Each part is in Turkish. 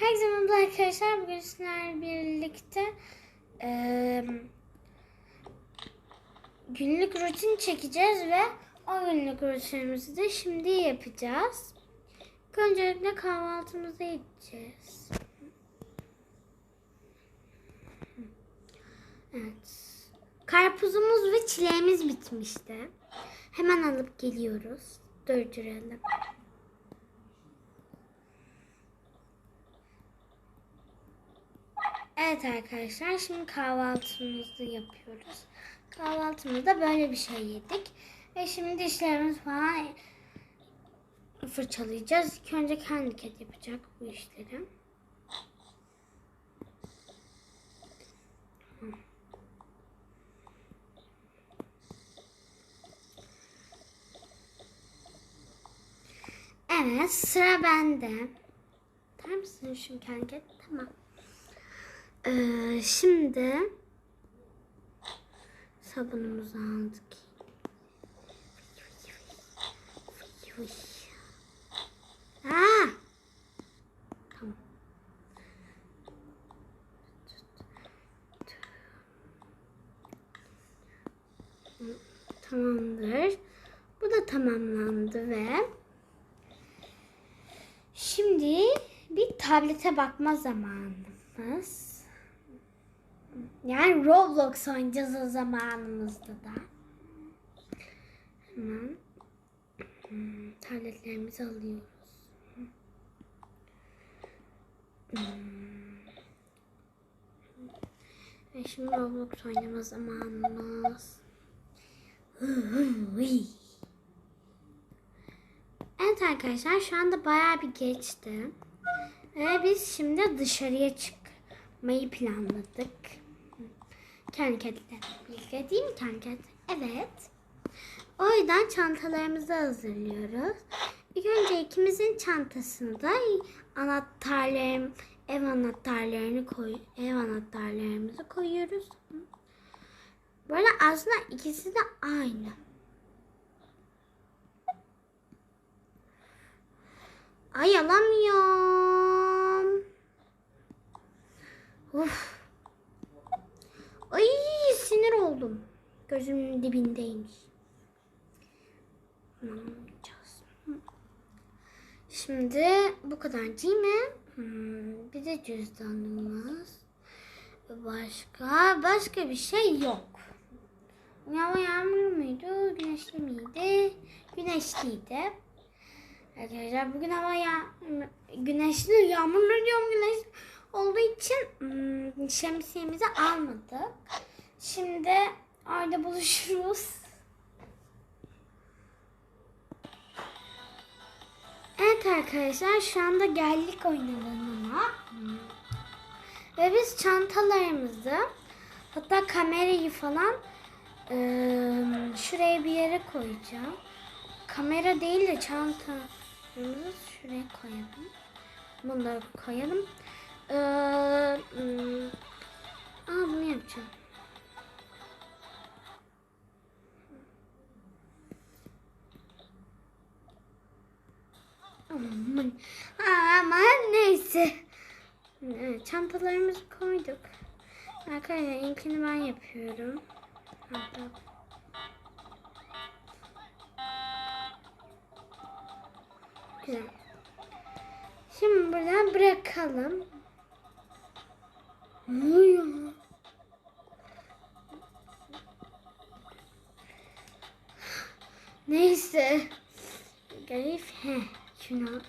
Herkese merhaba arkadaşlar. Bugün sizlerle birlikte eee, günlük rutin çekeceğiz ve o günlük rutinimizi de şimdi yapacağız. Öncelikle kahvaltımızı edeceğiz. Evet. Karpuzumuz ve çileğimiz bitmişti. Hemen alıp geliyoruz. Durduralım. Evet arkadaşlar şimdi kahvaltımızı yapıyoruz. Kahvaltımızda böyle bir şey yedik. Ve şimdi dişlerimiz falan fırçalayacağız. İlk önce kendi kedi yapacak bu işleri. Evet sıra bende. Tamam mısın şu kendi kedi? Tamam. Ee, şimdi sabunumuzu aldık. Aa! Tamam. Tamamdır. Bu da tamamlandı ve şimdi bir tablete bakma zamanımız. Yani Roblox oynayacağız o zamanımızda da. Hemen hmm, tabletlerimizi alıyoruz. Hmm. Ve şimdi Roblox oynama zamanımız. Evet arkadaşlar şu anda bayağı bir geçti. Ve biz şimdi dışarıya çıkmayı planladık. Kendi kediyle birlikte değil mi kendi? Evet. O yüzden çantalarımızı hazırlıyoruz. İlk önce ikimizin çantasını da anahtarlarım, ev anahtarlarını koy, ev anahtarlarımızı koyuyoruz. Böyle aslında ikisi de aynı. Ay alamıyorum. Uf. Ay sinir oldum. Gözümün dibindeymiş. Anlamayacağız. Şimdi bu kadar değil mi? Hmm, bir de cüzdanımız. Başka başka bir şey yok. Hava yağmur muydu? Güneşli miydi? Güneşliydi. Arkadaşlar bugün hava ya güneşli, yağmurlu diyorum güneş olduğu için hmm, şemsiyemizi almadık. Şimdi orada buluşuruz. Evet arkadaşlar şu anda geldik oynalarına. Ve biz çantalarımızı hatta kamerayı falan eee, şuraya bir yere koyacağım. Kamera değil de çantamızı şuraya koyalım. Bunları koyalım. Ee, hmm, aa bunu yapacağım. Aman, aman neyse. Evet, çantalarımızı koyduk. Arkadaşlar ilkini ben yapıyorum. Hatta Güzel. Şimdi buradan bırakalım. Neyse. Garip. He. Yok.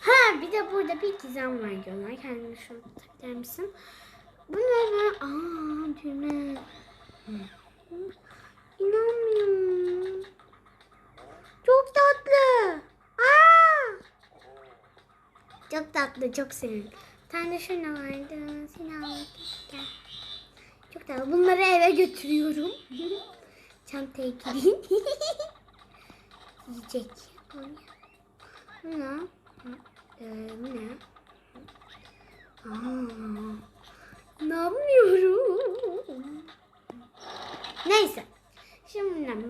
Ha bir de burada bir gizem var diyorlar. Kendini şunu takar mısın? Bu ne be? Aa düğme. İnanmıyorum. Çok tatlı. Aa! Çok tatlı, çok sevimli. Tane şuna vardı. Seni. Gel. Çok tatlı. Bunları eve götürüyorum. Çantaya gireyim. Yiyecek. Bu ne? Ee, bu ne? Aa, inanmıyorum. Neyse. Şimdi ben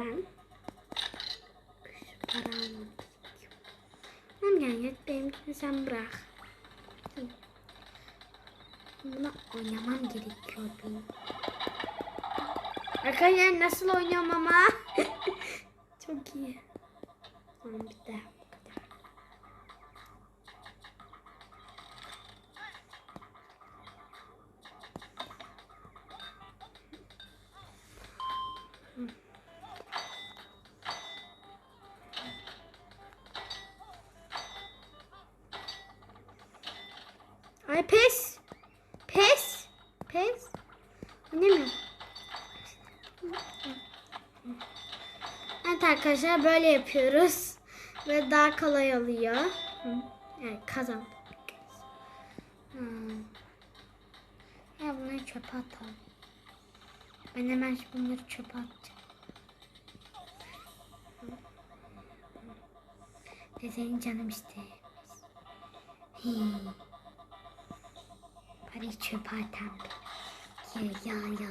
Param. Hem gel. benimkini sen bırak. Oynamam gerekiyor benim. Arkadaşlar nasıl oynuyorum ama? Çok iyi. Pes. Ne mi? Evet arkadaşlar böyle yapıyoruz. Ve daha kolay oluyor. Hı. Evet kazan. Hmm. Ya bunları çöpe atalım. Ben hemen bunları çöpe atacağım. Ve senin canım işte. Hii. Parayı çöpe atan bir. Ya ya ya.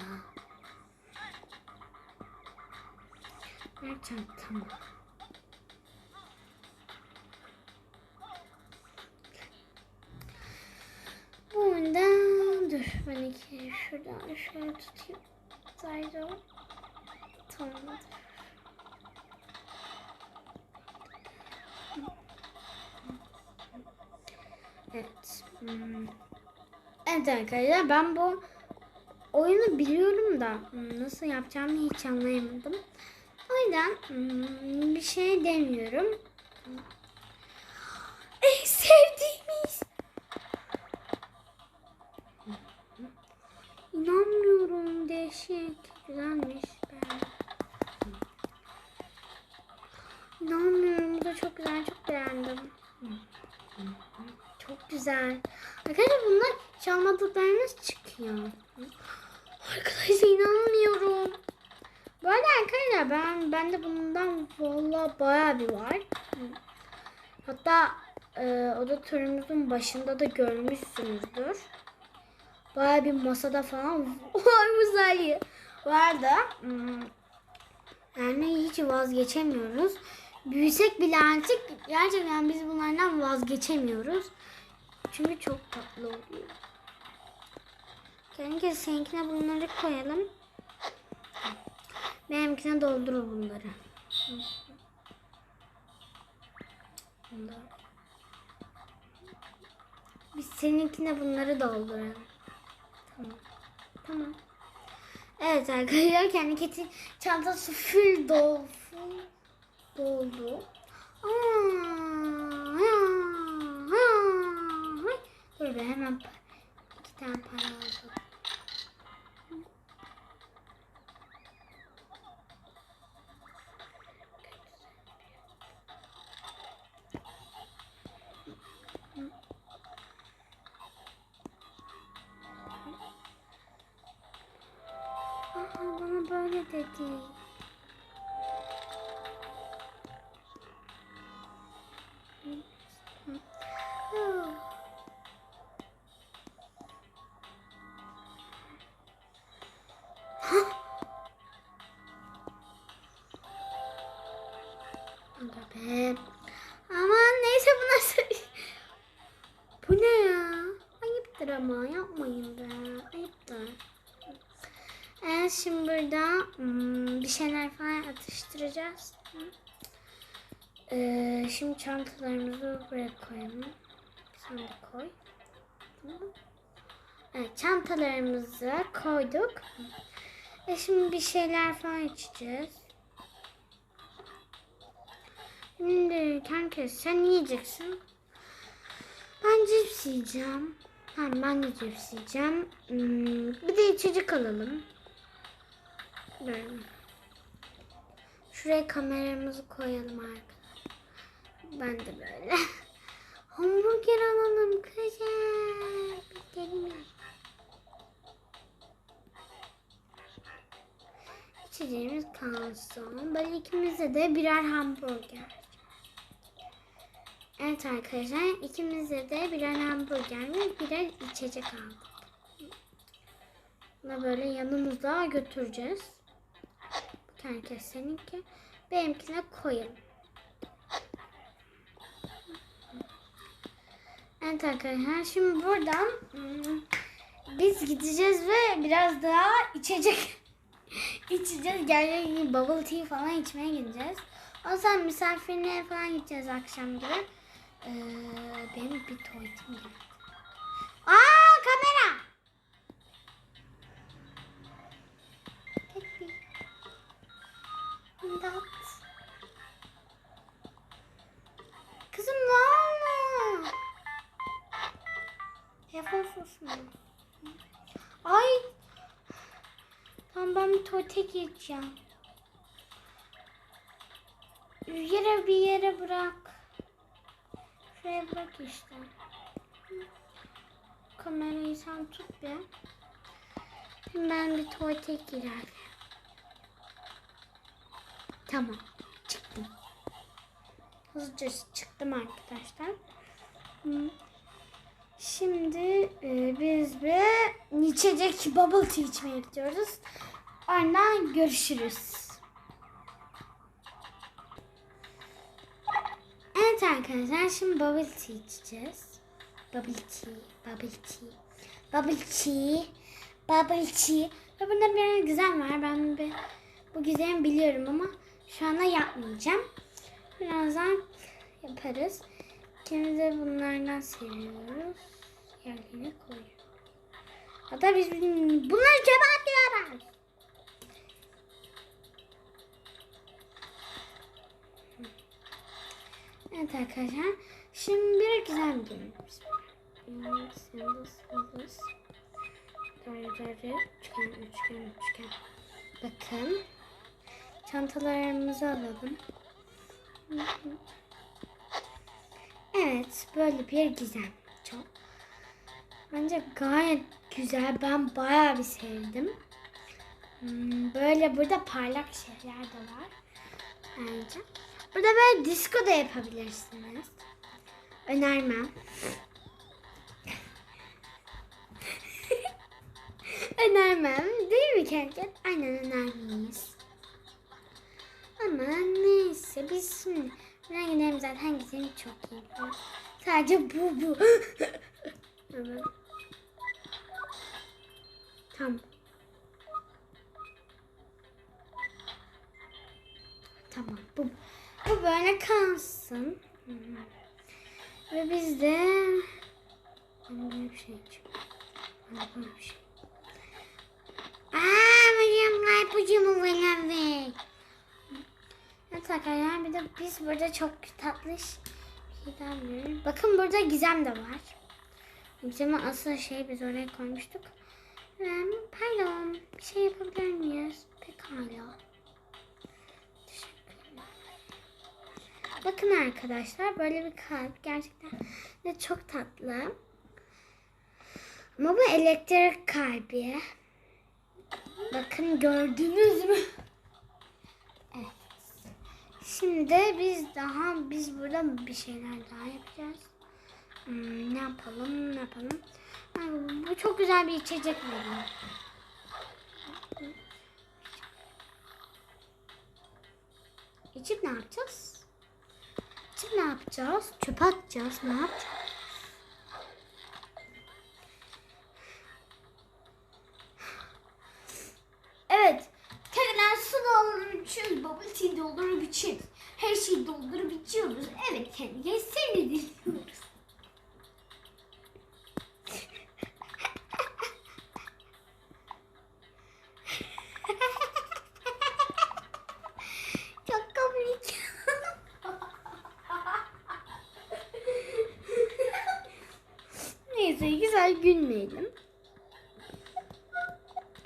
Ver çantamı. Bundan dur ben iki şuradan şöyle tutayım. Saydım. Tamamdır. Evet. Hmm. Evet arkadaşlar ben bu oyunu biliyorum da hmm, nasıl yapacağımı hiç anlayamadım. O yüzden hmm, bir şey demiyorum. En sevdiğimiz. İnanmıyorum değişik. Güzelmiş. Ben. İnanmıyorum bu da çok güzel çok beğendim. Çok güzel. Arkadaşlar bunlar çalmadıklarınız çıkıyor. Arkadaşlar inanmıyorum. Bu arada arkadaşlar ben bende bundan valla bayağı bir var. Hatta e, oda turumuzun başında da görmüşsünüzdür. Bayağı bir masada falan var güzel vardı. Hmm. Yani hiç vazgeçemiyoruz. Büyüsek bile artık gerçekten biz bunlardan vazgeçemiyoruz. Çünkü çok tatlı oluyor. Kendi seninkine bunları koyalım. Benimkine doldurur bunları. Bunlar. Biz seninkine bunları dolduralım. Tamam. Tamam. Evet arkadaşlar kendi keti çantası full dolu. Doldu. Aa. Dur be hemen Aga be. Aman neyse bu? Bu ne ya? Ayıptır ama yapmayın be. Şimdi burada hmm, bir şeyler falan atıştıracağız. Ee, şimdi çantalarımızı buraya koyalım. Sen de koy. Evet çantalarımızı koyduk. E şimdi bir şeyler falan içeceğiz. Şimdi kanka sen yiyeceksin. Ben cips yiyeceğim. Tamam ben de cips yiyeceğim. Hmm, bir de içecek alalım. Böyle. Şuraya kameramızı koyalım arkadaşlar. Ben de böyle. Hamburger alalım kızım. Gidelim. İçeceğimiz kalsın. Böyle ikimize de birer hamburger. Evet arkadaşlar ikimize de birer hamburger ve birer içecek aldık. Bunu böyle yanımıza götüreceğiz. Kes seninki. Benimkine koyalım. Evet arkadaşlar şimdi buradan hmm, biz gideceğiz ve biraz daha içecek içeceğiz. Gerçek bubble tea falan içmeye gideceğiz. O zaman misafirliğe falan gideceğiz akşam gibi. Ee, benim bir tuvaletim geldi. Aa kamera! Telefon susmuyor. Ay. Tamam ben bir tuvalete gireceğim. Yere bir yere bırak. Şuraya bırak işte. Kamerayı sen tut bir. Ben bir tuvalete girerim. Tamam. Çıktım. Hızlıca çıktım arkadaşlar. Hı. Şimdi e, biz bir içecek bubble tea içmeye gidiyoruz. Ardından görüşürüz. Evet arkadaşlar şimdi bubble tea içeceğiz. Bubble tea, bubble tea, bubble tea, bubble tea. Ve bunda bir güzel var. Ben bir, bu güzeli biliyorum ama şu anda yapmayacağım. Birazdan yaparız. İkimiz bunlardan seviyoruz. Yerlerine koyuyoruz. Hatta biz bunları çöpe atıyoruz. Evet arkadaşlar. Şimdi bir güzel bir. Yıldız, yıldız, yıldız. Darı darı, üçgen, üçgen, üçgen. Bakın. Çantalarımızı alalım. Evet, böyle bir gizem. Bence gayet güzel. Ben bayağı bir sevdim. Hmm, Böyle burada parlak şeyler de var. Bence. Burada böyle disco da yapabilirsiniz. Önermem. önermem. Değil mi Kerket? Aynen önermeyiz. Ama neyse biz şimdi ben gidelim zaten gidelim çok iyi. Sadece bu bu. evet. Tamam. Tamam. Bu, bu böyle kalsın. Hı. Ve biz de böyle bir şey böyle bir şey. Aa, hocam karpucumu bana ver. Evet arkadaşlar bir de biz burada çok tatlış şeyler görüyoruz. Bakın burada gizem de var. Gizem'in asıl şeyi biz oraya koymuştuk. Ee, pardon bir şey yapabilir miyiz? Pekala. Bakın arkadaşlar böyle bir kalp gerçekten de çok tatlı. Ama bu elektrik kalbi. Bakın gördünüz mü? Evet. Şimdi biz daha biz burada bir şeyler daha yapacağız. Hmm, ne yapalım? Ne yapalım? Ha, bu çok güzel bir içecek veriyor. İçip ne yapacağız? İçip ne yapacağız? Çöpe atacağız. Ne yapacağız? Evet. Tekrar su doldurup içiyoruz. Bubble tea doldurup içiyoruz. Her şeyi doldurup içiyoruz. Evet kendine seyrediliyoruz. Çok komik. Neyse güzel gülmeyelim.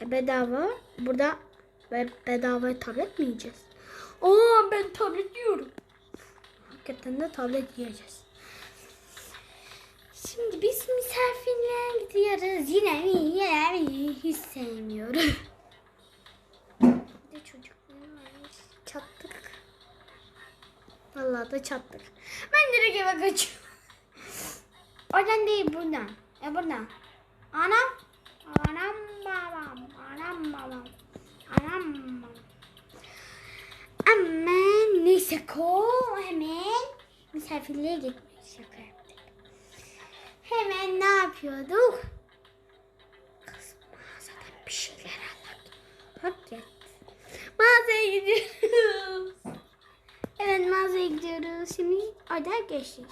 E, bedava. Burada be bedava tablet mi yiyeceğiz? Aa ben tablet yiyorum. Hakikaten de tablet yiyeceğiz. Şimdi biz misafirliğe gidiyoruz. Yine mi? Yine? Hiç sevmiyorum. De çocuklarım. Çattık. Vallahi da çattık. Ben direkt eve kaçıyorum. Oradan değil buradan. E buradan. Anam. Anam babam. Anam babam. Anam babam. Ama neyse ko hemen misafirliğe gitmek şaka yaptık. yapıyorduk? Kız mağazadan bir şeyler aldık. Bak. Mağazaya gidiyoruz. Evet mağazaya gidiyoruz. Şimdi orada geçtik.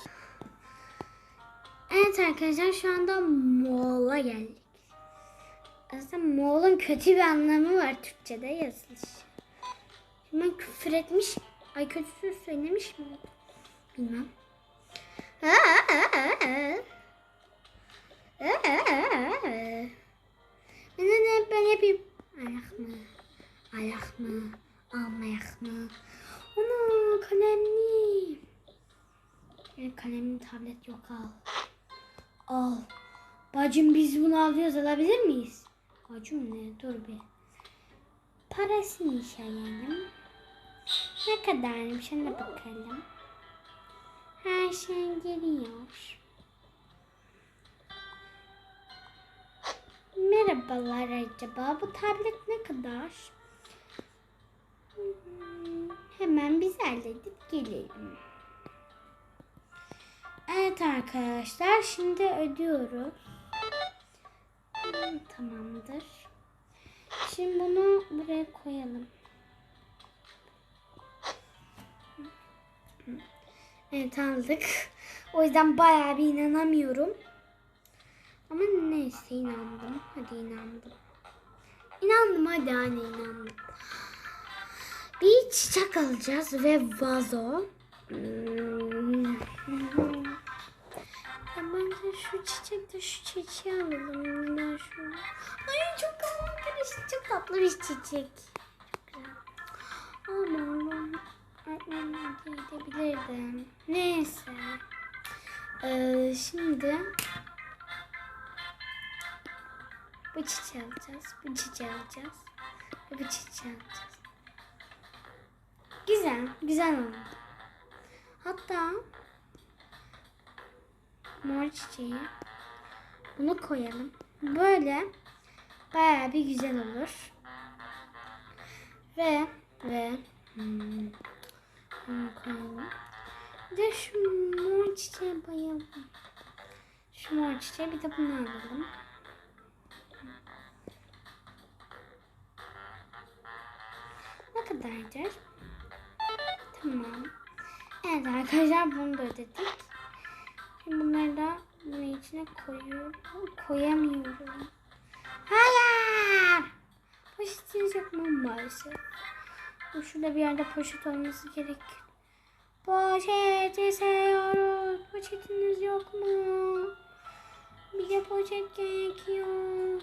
Evet arkadaşlar şu anda Moğol'a geldik. Aslında Moğol'un kötü bir anlamı var Türkçe'de yazılış. Şimdi ben küfür etmiş, ay kötü söz söylemiş mi? Bilmem. Ben ne ben yapayım? Ayak mı? Ayak mı? Almayak mı? Ana kalemli. Benim tablet yok al. Al. Bacım biz bunu alıyoruz alabilir miyiz? Bacım ne? Dur bir. Parasını işarelim. Ne kadarmış ona bakalım. Her şey geliyor. Merhabalar acaba bu tablet ne kadar? Hemen biz halledip gelelim. Evet arkadaşlar şimdi ödüyoruz. Hmm, Tamamdır. Şimdi bunu buraya koyalım. Evet aldık. O yüzden bayağı bir inanamıyorum. Ama neyse inandım. Hadi inandım. İnandım hadi anne inandım. Bir çiçek alacağız ve vazo. Şu çiçek de şu çiçeği alalım. Ben şu... Ay çok kafam karıştı. Çok tatlı bir çiçek. Çok güzel. Aman öğretmenler gidebilirdim. Neyse. Ee, şimdi bu çiçeği alacağız. Bu çiçeği alacağız. Ve bu çiçeği alacağız. Güzel. Güzel oldu. Hatta mor çiçeği bunu koyalım. Böyle bayağı bir güzel olur. Ve ve hmm, koyalım. De şu mor çiçeğe bayıldım. Şu mor çiçeği bir de bunu alalım. Ne kadardır? Tamam. Evet arkadaşlar bunu da ödedik. Şimdi bunları da bunun içine koyuyorum. Koyamıyorum. Hayır. Poşetiniz yok mu maalesef? Bu Şurada bir yerde poşet olması gerek. Poşet istiyoruz. Poşetiniz yok mu? Bize poşet gerekiyor.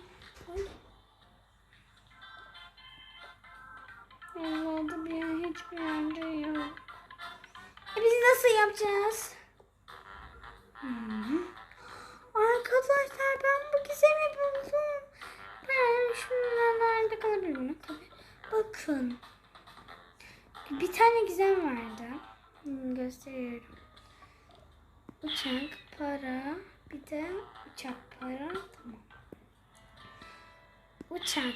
Yerlerde bir yer, hiçbir yerde yok. E biz nasıl yapacağız? Hmm. Arkadaşlar ben bu gizemi buldum. Ben şunlarda kalabilirim. Tabii. Bakın. Bir tane gizem vardı. Hmm, gösteriyorum. Uçak, para, bir de uçak, para. Tamam. Uçak,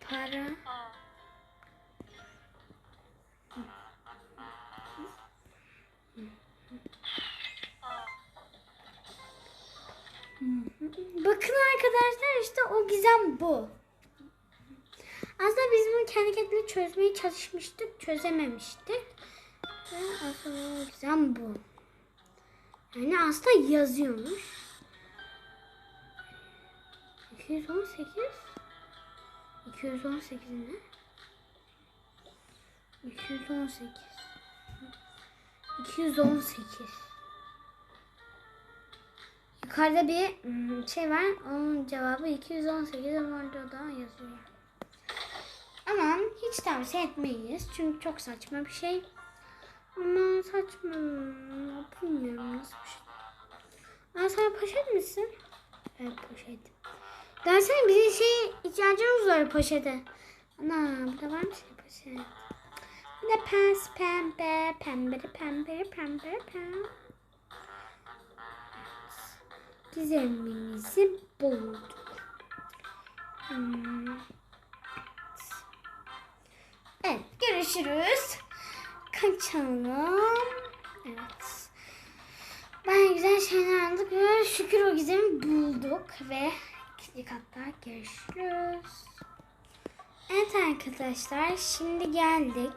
para, Bakın arkadaşlar işte o gizem bu. Aslında biz bunu kendi kendine çözmeye çalışmıştık. Çözememiştik. Ve aslında gizem bu. Yani aslında yazıyormuş. 218 218 ne? 218 218 Yukarıda bir hmm, şey var. Onun cevabı 218 ama orada da yazıyor. Ama hiç tavsiye etmeyiz. Çünkü çok saçma bir şey. Ama saçma. Bilmiyorum nasıl bir şey. Aa, sen poşet misin? Evet poşet. Dersene bizim şey ihtiyacımız var poşete. Ana burada var mı şey poşet? Bir de pes pembe pembe pembe pembe pembe. Gizemimizi bulduk. Hmm. Evet görüşürüz. Kaçalım. Evet. Ben güzel şeyler aldık ve şükür o gizemi bulduk ve ikinci katta görüşürüz. Evet arkadaşlar şimdi geldik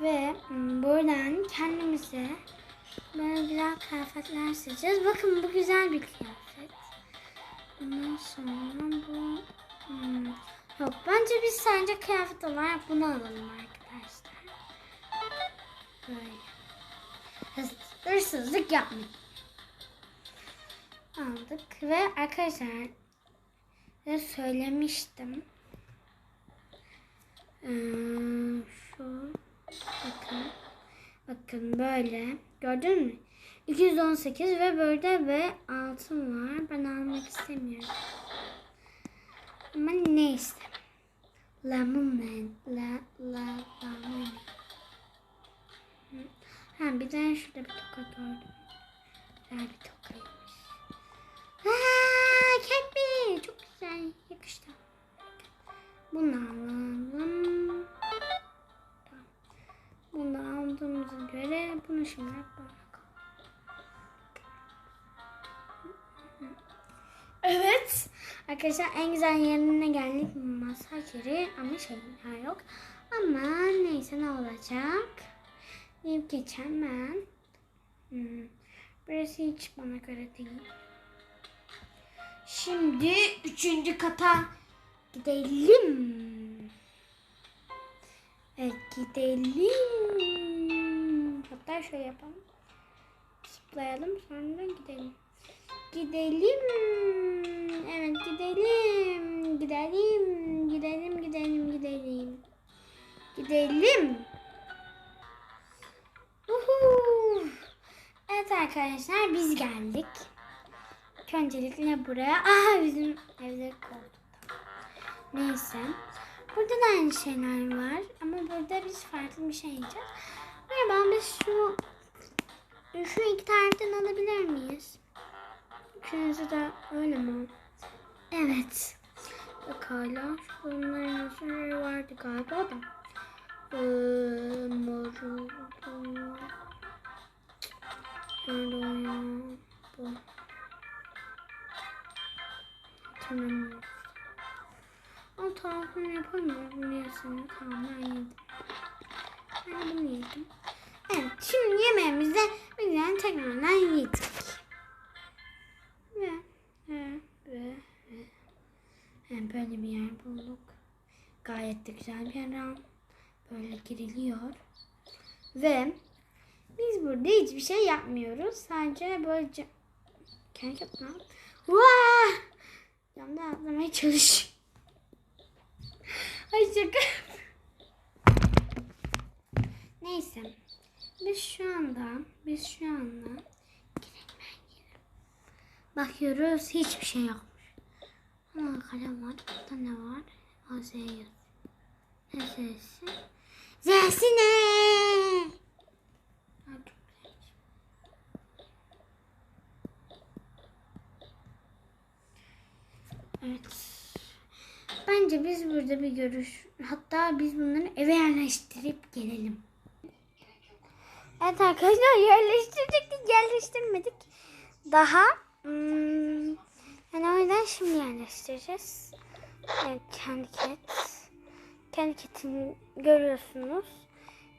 ve mm, buradan kendimize böyle güzel kıyafetler seçeceğiz. Bakın bu güzel bir kıyafet. Ondan sonra bu hmm, yok bence biz sadece kıyafet olarak bunu alalım arkadaşlar. Böyle. Hırs- Hırsızlık yapmayın. Aldık ve arkadaşlar size söylemiştim. Ee, şu bakın bakın böyle gördün mü? 218 ve böyle ve altın var. Ben almak istemiyorum. Ama neyse. Lemon man. La, la, lemon. Ha bir de şurada bir toka gördüm. Güzel bir tokaymış. Aa, Catbee. Çok güzel. Yakıştı. Bunu alalım. Bunu aldığımıza göre bunu şimdi bırakalım. Evet. Arkadaşlar en güzel yerine geldik. Masaj yeri ama şeyler yok. Ama neyse ne olacak. Deyip geçen ben. Hmm. Burası hiç bana göre değil. Şimdi üçüncü kata gidelim. Gidelim. Hatta şöyle yapalım. Zıplayalım sonra gidelim. Gidelim. Evet gidelim. Gidelim. Gidelim gidelim gidelim. Gidelim. Uhu. Evet arkadaşlar biz geldik. Öncelikle buraya. Aha bizim evde koltuk. Neyse. Burada da aynı şeyler var. Ama burada biz farklı bir şey yiyeceğiz. Merhaba biz şu şu iki tariften alabilir miyiz? Üçünüzü de öyle mi? Evet. Pekala. Bunların üzerleri vardı galiba da. Ee. Nerede o ya? Bu. Tamam. O tarifini yapamıyorum. Yesin. Tamam yedim. Ben bunu yedim. Evet şimdi yemeğimizi bizden tekrardan yedik. Ve, ve, ve, ve. Yani böyle bir yer bulduk. Gayet de güzel bir yer. Böyle giriliyor. Ve biz burada hiçbir şey yapmıyoruz. Sadece böylece kendi yapma. Vaa! Camda atlamaya çalış. Ay şaka. Neyse. Biz şu anda, biz şu anda girelim ben. Bakıyoruz hiçbir şey yokmuş. Ama kalem var. Burada ne var? O Z yazıyor. Ne Z'si? Z'si ne? Evet. Bence biz burada bir görüş, hatta biz bunları eve yerleştirip gelelim. Evet arkadaşlar yerleştirecektik, yerleştirmedik. Daha hmm, yani o yüzden şimdi yerleştireceğiz. Evet, kendi ket. Kendi ketini görüyorsunuz.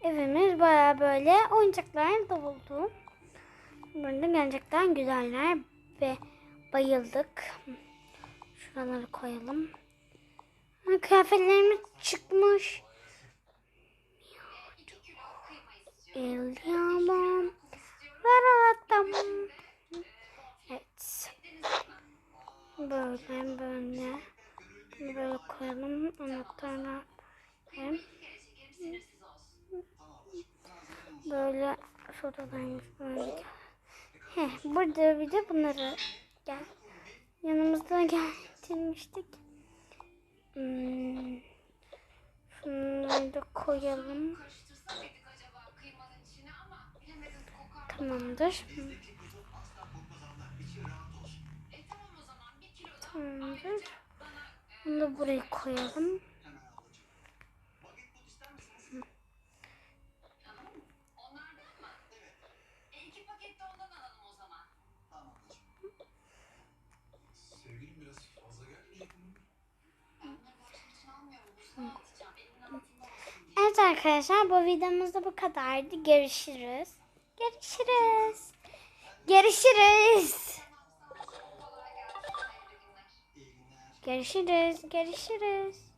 Evimiz baya böyle oyuncaklar doldu. Burada gerçekten güzeller ve bayıldık. Şuraları koyalım. Kıyafetlerimiz çıkmış. Elyamam. Varalattam. Evet. Böyle böyle. Böyle koyalım. Anahtarlar. Hem Böyle fotolarımız böyle. Heh, burada bir de bunları gel. Yanımızda getirmiştik. Koyalım. Tamamdır. Tamamdır. Bunu buraya koyalım. Arkadaşlar bu videomuz da bu kadardı. Görüşürüz. Görüşürüz. Görüşürüz. Görüşürüz. Görüşürüz.